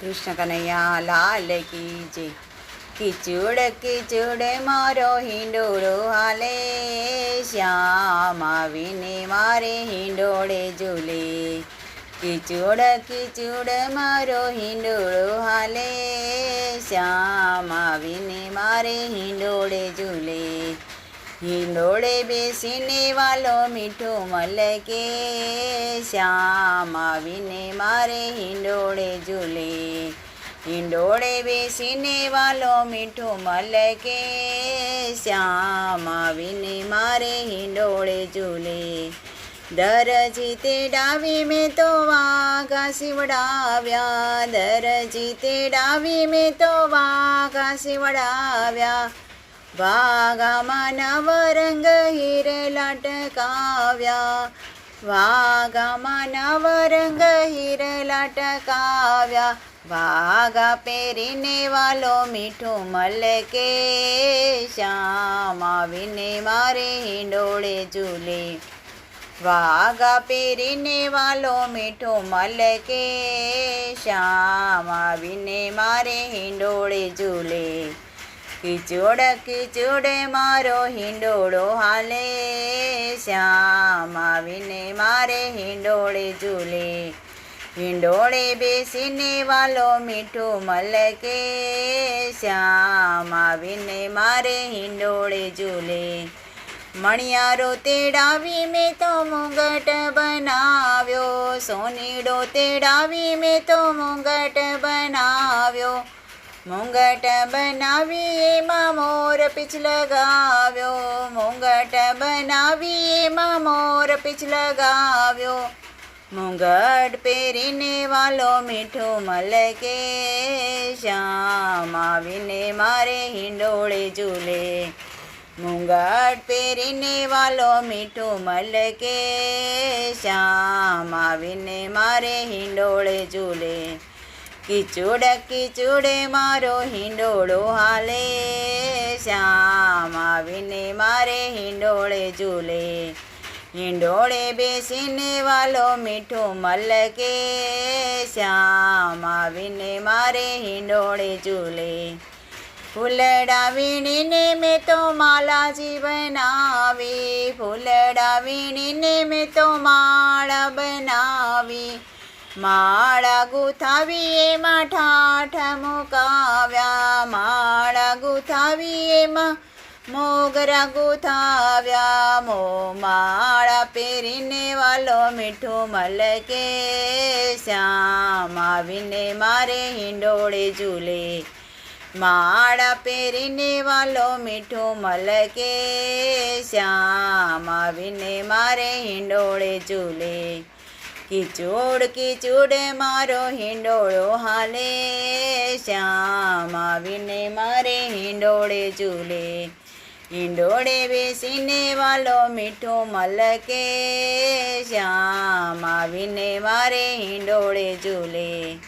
કૃષ્ણ કનૈયા, લાલ કી જય. કિચુડ કિચુડ મારો હિંડોળો હાલે. શ્યામ આવીને મારે હિંડોળે ઝૂલે. કિચુડ કિચુડ મારો હિંડોળો હાલે. શ્યામ આવીને મારે હિંડોળે ઝૂલે. હિંડોળે બેસીને વાલો મીઠું મલકે. શ્યામ આવીને મારે હિંડોળે ઝૂલે. હિંડોળે બેસીને વાલો મીઠું મલકે. શ્યામ આવીને મારે હિંડોળે ઝૂલે. દરજી તે ડાવી મેં તો વાઘા શિવડાવ્યા દરજી તે ડાવી મેં તો વાઘા શિવડાવ્યા વાઘામાં નવરંગ હીર લટકાવ્યા વાઘામાં નવરંગ હીર લટકાવ્યા વાઘા પહેરીને વાલો મીઠું મલકે શ્યામ? આવીને મારે હિંડોળે ઝૂલે. વાઘા પહેરીને વાલો મીઠો મલકે શ્યામ? આવીને મારે હિંડોળે ઝૂલે. કિચોડ કિચોડ મારો હિંડોળો હાલે. શ્યામ આવીને મારે હિંડોળે ઝૂલે. હિંડોળે બેસીને વાલો મીઠું મલકે. શ્યામ આવીને મારે હિંડોળે ઝૂલે. મણિયારો તેડાવી મેં તો મુંગટ બનાવ્યો. સોનીડો તેડાવી મેં તો મુંગટ બનાવ્યો. મુંગટ બનાવી એમાં મોર પીછ લગાવ્યો મુંગટ બનાવી એમાં મોર પીછ લગાવ્યો મુંગટ પહેરીને વાલો મીઠું મલકે. શ્યામ આવીને મારે હિંડોળે ઝૂલે. મુંગટ પહેરીને વાલો મીઠું મલકે. શ્યામ આવીને મારે હિંડોળે ઝૂલે. કિચુડ કિચુડે મારો હિંડોળો હાલે શ્યામ આવીને મારે હિંડોળે ઝૂલે હિંડોળે બેસીને વાલો મીઠું મલકે શ્યામ આવીને મારે હિંડોળે ઝૂલે ફૂલડા વીણીને મેં તો માલાજી બનાવી ફૂલડા વીણીને મેં તો માળા બનાવી માળા ગુથાવી એમાં ઠાઠ મુકાવ્યા. માળા ગુથાવી એમાં મોગરા ગુથાવ્યા. મો માળા પહેરીને વાલો મીઠું મલકે. શ્યામ આવીને મારે હિંડોળે ઝૂલે. માળા પહેરીને વાલો મીઠું મલકે. શ્યામ આવીને મારે હિંડોળે ઝૂલે. કિચોડ કિચોડ મારો હિંડોળો હાલે, શ્યામ આવીને મારે હિંડોળે ઝૂલે હિંડોળે બેસીને વાલો મીઠું મલકે, શ્યામ આવીને મારે હિંડોળે ઝૂલે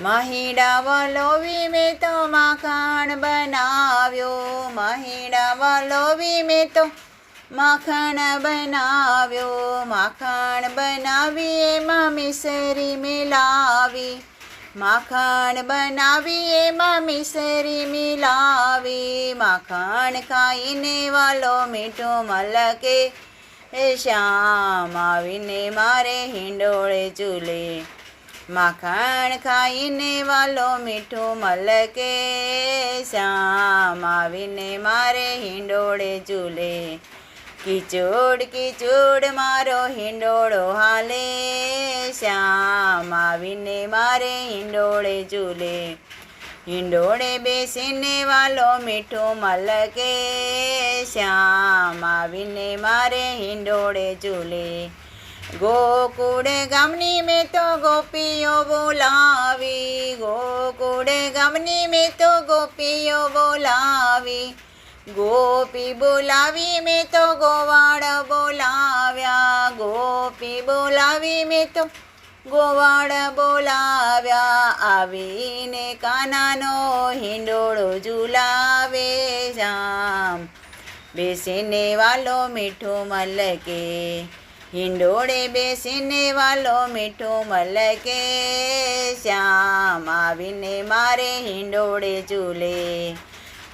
મહીડા વલોવી મેં તો માખણ બનાવ્યો, મહીડા વલોવી મેં તો માખણ બનાવ્યો, માખણ બનાવી એમાં મિસરી મિલાવી. માખણ બનાવી એમાં મિસરી મિલાવી. માખણ ખાઈને વાલો મીઠું મલકે. એ શ્યામ આવીને મારે હિંડોળે ઝૂલે માખણ ખાઈને વાલો મીઠું મલકે. શ્યામ આવીને મારે હિંડોળે ઝૂલે કિચોડ કિચોડ મારો હિંડોળો હાલે, શ્યામ આવીને મારે હિંડોળે ઝૂલે. હિંડોળે બેસીને વાલો મીઠું મલકે, શ્યામ આવીને મારે હિંડોળે ઝૂલે. ગોકુળે ગામની મેં તો ગોપીઓ બોલાવી, ગોકુળે ગામની મેં તો ગોપીઓ બોલાવી. ગોપી બોલાવી મેં તો ગોવાળ બોલાવ્યા. ગોપી બોલાવી મેં તો ગોવાળ બોલાવ્યા. આવીને કાનાનો હિંડોળો ઝુલાવે જામ. બેસીને વાલો મીઠું મલકે. હિંડોળે બેસીને વાલો મીઠું મલકે શ્યામ. આવીને મારે હિંડોળે ઝૂલે.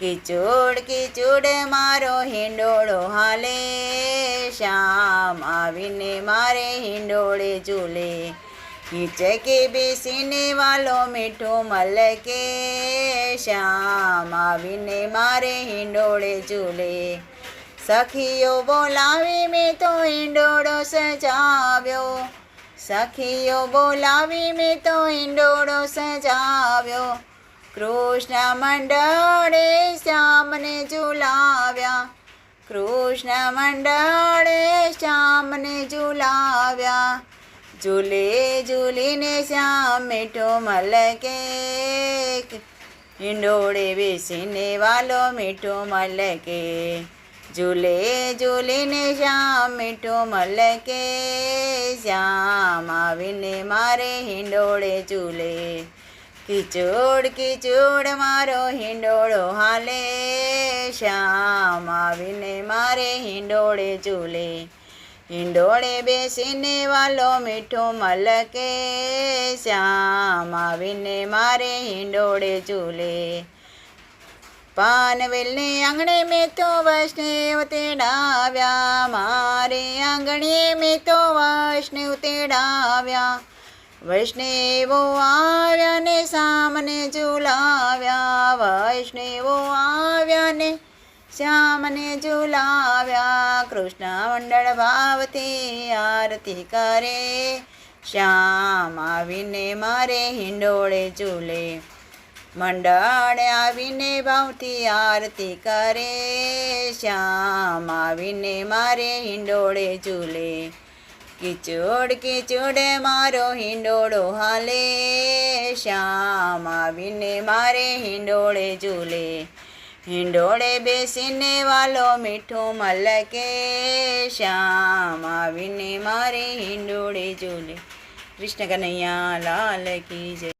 કિચોડ કિચોડ મારો હિંડોળો હાલે. શ્યામ આવીને મારે હિંડોળે ઝૂલે. હિચકે બેસીને વાલો મીઠું મલકે. શ્યામ આવીને મારે હિંડોળે ઝૂલે. સખીઓ બોલાવી, મેં તો ઈંડોળો સજાવ્યો. સખીઓ બોલાવી, મેં તો ઈંડોળો સજાવ્યો. કૃષ્ણ મંડળે શ્યામને ઝુલાવ્યા. કૃષ્ણ મંડળે શ્યામને ઝુલાવ્યા. ઝૂલે, ઝૂલીને શ્યામ મીઠો મલકે. હિંડોળે બેસીને વાલો મીઠો મલકે. ઝૂલે, ઝૂલીને શ્યામ મીઠો મલકે. શ્યામ આવીને મારે હિંડોળે ઝૂલે. કિચોડ કિચોડ મારો હિંડોળો હાલે, શ્યામ આવીને મારે હિંડોળે ઝૂલે હિંડોળે બેસીને વાલો મીઠો મલકે, શ્યામ આવીને મારે હિંડોળે ઝૂલે પાનવેલને આંગણે મેં તો વૈષ્ણવ તેડાવ્યા, મારે આંગણે મેં તો વૈષ્ણવ તેડાવ્યા. વૈષ્ણવો આવ્યા ને સામને ઝુલાવ્યા, વૈષ્ણવો આવ્યા ને શ્યામને ઝુલાવ્યા કૃષ્ણ મંડળ ભાવથી આરતી કરે, શ્યામ આવીને મારે હિંડોળે ઝૂલે મંડળ આવીને ભાવથી આરતી કરે, શ્યામ આવીને મારે હિંડોળે ઝૂલે. કિચોડ કિચોડ મારો હિંડોળો હાલે શ્યામ આવીને મારે હિંડોળે ઝૂલે હિંડોળે બેસીને વાલો મીઠું મલકે શ્યામ આવીને મારે હિંડોળે ઝૂલે કૃષ્ણ કનૈયા લાલ કી જય